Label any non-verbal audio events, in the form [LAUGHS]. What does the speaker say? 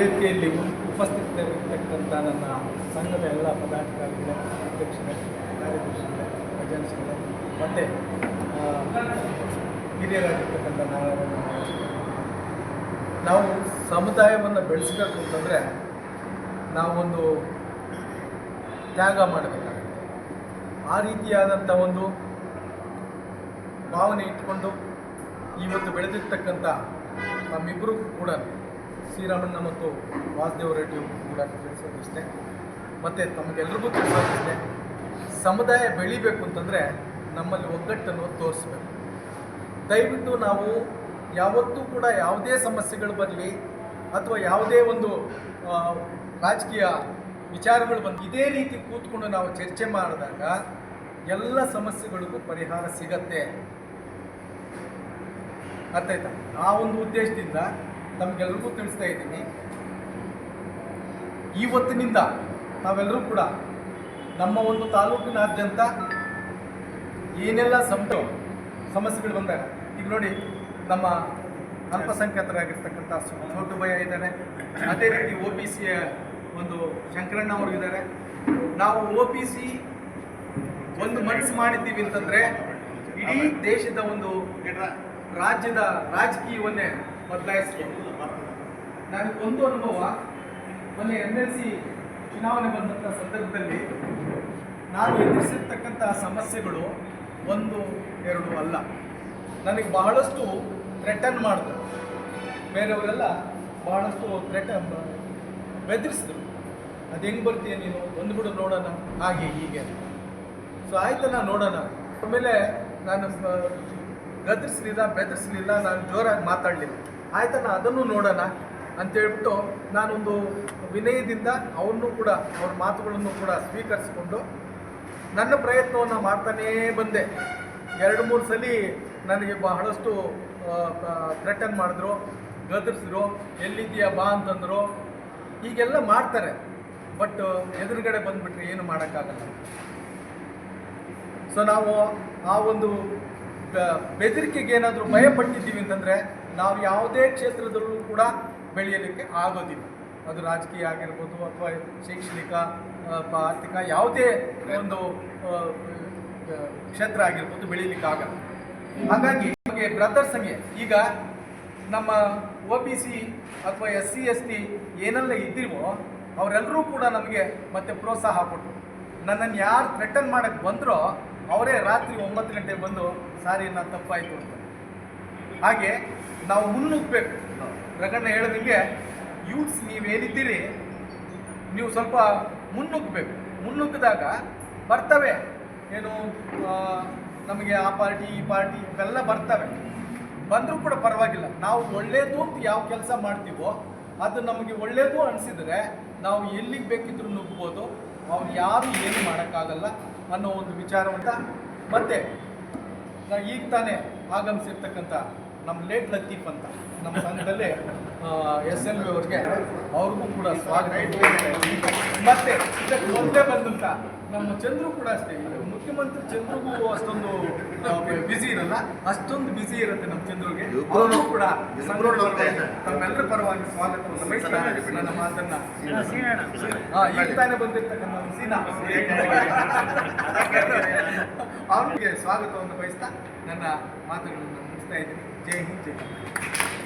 ವೇದಿಕೆಯಲ್ಲಿ ಉಪಸ್ಥಿತರಿರ್ತಕ್ಕಂಥ ನನ್ನ ಸಂಘದ ಎಲ್ಲ ಪದಾಧಿಕಾರಿಗಳ, ಅಧ್ಯಕ್ಷರ, ಕಾರ್ಯದರ್ಶಿಗಳ ಖಜಾನ್ಸಿಗಳೇ ಮತ್ತು ಹಿರಿಯರಾಗಿರ್ತಕ್ಕಂಥ ನಾಯಕರನ್ನು ನಾವು ಸಮುದಾಯವನ್ನು ಬೆಳೆಸಬೇಕು ಅಂತಂದರೆ ನಾವೊಂದು ತ್ಯಾಗ ಮಾಡಬೇಕಾಗುತ್ತೆ. ಆ ರೀತಿಯಾದಂಥ ಒಂದು ಭಾವನೆ ಇಟ್ಕೊಂಡು ಇವತ್ತು ಬೆಳೆದಿರ್ತಕ್ಕಂಥ ನಮ್ಮಿಬ್ಬರಿಗೂ ಕೂಡ ಶ್ರೀರಾಮಣ್ಣ ಮತ್ತು ವಾಸುದೇವ ರೆಡ್ಡಿ ಕೂಡ ತಿಳಿಸೋದಿಷ್ಟೇ. ಮತ್ತು ತಮಗೆಲ್ರಿಗೂ ತಿಳಿಸೋದಿಷ್ಟೇ, ಸಮುದಾಯ ಬೆಳಿಬೇಕು ಅಂತಂದರೆ ನಮ್ಮಲ್ಲಿ ಒಗ್ಗಟ್ಟನ್ನು ತೋರಿಸ್ಬೇಕು. ದಯವಿಟ್ಟು ನಾವು ಯಾವತ್ತೂ ಕೂಡ ಯಾವುದೇ ಸಮಸ್ಯೆಗಳು ಬರಲಿ ಅಥವಾ ಯಾವುದೇ ಒಂದು ರಾಜಕೀಯ ವಿಚಾರಗಳು ಬಂದು ಇದೇ ರೀತಿ ಕೂತ್ಕೊಂಡು ನಾವು ಚರ್ಚೆ ಮಾಡಿದಾಗ ಎಲ್ಲ ಸಮಸ್ಯೆಗಳಿಗೂ ಪರಿಹಾರ ಸಿಗತ್ತೆ. ಅರ್ಥ ಆಯ್ತಾ ಆ ಒಂದು ಉದ್ದೇಶದಿಂದ ತಮಗೆಲ್ರಿಗೂ ತಿಳಿಸ್ತಾ ಇದ್ದೀನಿ. ಇವತ್ತಿನಿಂದ ನಾವೆಲ್ಲರೂ ಕೂಡ ನಮ್ಮ ಒಂದು ತಾಲೂಕಿನಾದ್ಯಂತ ಏನೆಲ್ಲ ಸಂಪ ಸಮಸ್ಯೆಗಳು ಬಂದಾಗ ಈಗ ನೋಡಿ ನಮ್ಮ ಅಲ್ಪಸಂಖ್ಯಾತರಾಗಿರ್ತಕ್ಕಂಥ ಭಯ ಇದ್ದಾರೆ ಅದೇ ರೀತಿ ಒ ಬಿ ಸಿಯ ಒಂದು ಶಂಕರಣ್ಣ ಅವರು ಇದ್ದಾರೆ. ನಾವು ಒ ಬಿ ಸಿ ಒಂದು ಮನಸ್ಸು ಮಾಡಿದ್ದೀವಿ ಅಂತಂದರೆ ಇಡೀ ದೇಶದ ಒಂದು ರಾಜ್ಯದ ರಾಜಕೀಯವನ್ನೇ ಬದಲಾಯಿಸ್ಬೋದು ನನಗೆ ಒಂದು ಅನುಭವ, ಮೊನ್ನೆ ಎಂ ಎಲ್ ಸಿ ಚುನಾವಣೆ ಬಂದಂಥ ಸಂದರ್ಭದಲ್ಲಿ ನಾನು ಎದುರಿಸಿರ್ತಕ್ಕಂಥ ಸಮಸ್ಯೆಗಳು ಒಂದು, ಎರಡು ಅಲ್ಲ. ನನಗೆ ಬಹಳಷ್ಟು ಥ್ರೆಟನ್ ಮಾಡಿದ್ರು. ಬೇರೆಯವರೆಲ್ಲ ಬಹಳಷ್ಟು ಥ್ರೆಟನ್ ಬೆದರಿಸಿದ್ರು. ಅದು ಹೆಂಗೆ ಬರ್ತೀಯ ನೀನು? ಒಂದು ಬಿಡು, ನೋಡೋಣ. ಹಾಗೆ, ಹೀಗೆ ಸೊ ಆಯ್ತಣ್ಣ ನೋಡೋಣ. ಆಮೇಲೆ ನಾನು ಗದರಿಸಲಿಲ್ಲ, ಬೆದರಿಸಲಿಲ್ಲ, ನಾನು ಜೋರಾಗಿ ಮಾತಾಡಲಿಲ್ಲ. ಆಯ್ತಣ್ಣ ಅದನ್ನು ನೋಡೋಣ ಅಂತೇಳ್ಬಿಟ್ಟು ನಾನೊಂದು ವಿನಯದಿಂದ ಅವನ್ನೂ ಕೂಡ, ಅವ್ರ ಮಾತುಗಳನ್ನು ಕೂಡ ಸ್ವೀಕರಿಸಿಕೊಂಡು ನನ್ನ ಪ್ರಯತ್ನವನ್ನು ಮಾಡ್ತಾನೇ ಬಂದೆ. ಎರಡು ಮೂರು ಸಲ ನನಗೆ ಬಹಳಷ್ಟು ಥ್ರೆಟನ್ ಮಾಡಿದ್ರು, ಗದರಿಸಿದ್ರು, ಎಲ್ಲಿದ್ದೀಯಾ ಬಾ ಅಂತಂದರು. ಹೀಗೆಲ್ಲ ಮಾಡ್ತಾರೆ ಬಟ್ ಎದುರುಗಡೆ ಬಂದುಬಿಟ್ರೆ ಏನು ಮಾಡೋಕ್ಕಾಗಲ್ಲ. ಸೊ ನಾವು ಆ ಒಂದು ಬೆದರಿಕೆಗೆ ಏನಾದರೂ ಭಯಪಟ್ಟಿದ್ದೀವಿ ಅಂತಂದರೆ ನಾವು ಯಾವುದೇ ಕ್ಷೇತ್ರದಲ್ಲೂ ಕೂಡ ಬೆಳೆಯಲಿಕ್ಕೆ ಆಗೋದಿಲ್ಲ. ಅದು ರಾಜಕೀಯ ಆಗಿರ್ಬೋದು ಅಥವಾ ಶೈಕ್ಷಣಿಕ ಆರ್ಥಿಕ ಯಾವುದೇ ಒಂದು ಕ್ಷೇತ್ರ ಆಗಿರ್ಬೋದು ಬೆಳೀಲಿಕ್ಕೆ ಆಗಲ್ಲ. ಹಾಗಾಗಿ ನಮಗೆ ಬ್ರದರ್ ಹಂಗೆ ಈಗ ನಮ್ಮ ಒ ಬಿ ಸಿ ಅಥವಾ ಎಸ್ ಸಿ ಎಸ್ ಟಿ ಏನೆಲ್ಲ ಇದ್ದೀವೋ ಅವರೆಲ್ಲರೂ ಕೂಡ ನಮಗೆ ಮತ್ತೆ ಪ್ರೋತ್ಸಾಹ ಕೊಟ್ಟರು. ನನ್ನನ್ನು ಯಾರು ಥ್ರೆಟನ್ ಮಾಡೋಕ್ಕೆ ಬಂದರೋ ಅವರೇ ರಾತ್ರಿ ಒಂಬತ್ತು ಗಂಟೆಗೆ ಬಂದು ಸಾರಿ ನಾನು ತಪ್ಪಾಯಿತು ಅಂತ. ಹಾಗೆ ನಾವು ಮುನ್ನುಗ್ಬೇಕು ಪ್ರಕರಣ ಹೇಳಿದಂಗೆ ಯೂತ್ಸ್ ನೀವೇನಿದ್ದೀರಿ, ನೀವು ಸ್ವಲ್ಪ ಮುನ್ನುಗ್ಬೇಕು ಮುನ್ನುಗ್ಗಿದಾಗ ಬರ್ತವೆ. ಏನು ನಮಗೆ ಆ ಪಾರ್ಟಿ, ಈ ಪಾರ್ಟಿ ಇವೆಲ್ಲ ಬರ್ತವೆ. ಬಂದರೂ ಕೂಡ ಪರವಾಗಿಲ್ಲ. ನಾವು ಒಳ್ಳೆಯದು ಅಂತ ಯಾವ ಕೆಲಸ ಮಾಡ್ತೀವೋ, ಅದು ನಮಗೆ ಒಳ್ಳೆಯದು ಅನಿಸಿದರೆ ನಾವು ಎಲ್ಲಿಗೆ ಬೇಕಿದ್ರೂ ನುಗ್ಬೋದು ಅವ್ರು ಯಾರು ಏನು ಮಾಡೋಕ್ಕಾಗಲ್ಲ ಅನ್ನೋ ಒಂದು ವಿಚಾರವಂತ ಮತ್ತೆ ಈಗ ತಾನೇ ಆಗಮಿಸಿರ್ತಕ್ಕಂಥ ನಮ್ಮ ಲೇಟ್ ಲತೀಫ್ ಅಂತ. ನಮ್ಮ ಸಂಘದಲ್ಲಿ ಎಸ್ ಎಲ್ ವಿ ಅವ್ರಿಗೆ ಅವ್ರಿಗೂ ಕೂಡ ಸ್ವಾಗತ. ಮತ್ತೆ ಇದಕ್ಕೆ ಮೊದಲೇ ಬಂದಂತ ನಮ್ಮ ಚಂದ್ರು ಕೂಡ ಅಷ್ಟೇ. ಮುಖ್ಯಮಂತ್ರಿ ಚಂದ್ರಿಗೂ ಅಷ್ಟೊಂದು ಬ್ಯುಸಿ ಇರಲ್ಲ. ಅಷ್ಟೊಂದು ಬ್ಯುಸಿ ಇರುತ್ತೆ ನಮ್ಮ ಚಂದ್ರಿಗೆ. ಅವ್ರಿಗೂ ಕೂಡ ತಮ್ಮೆಲ್ಲರ ಪರವಾಗಿ ಸ್ವಾಗತವನ್ನು ಬಯಸ್ತಾ ನನ್ನ ಮಾತನ್ನ. ಈಗ ತಾನೇ ಬಂದಿರ್ತಕ್ಕಂಥ ಸೀನಾ. [LAUGHS] ಅವ್ರಿಗೆ ಸ್ವಾಗತವನ್ನು ಬಯಸ್ತಾ ನನ್ನ ಮಾತುಗಳನ್ನು ಮುಗಿಸ್ತಾ ಇದ್ದೀನಿ. जय हिंद जय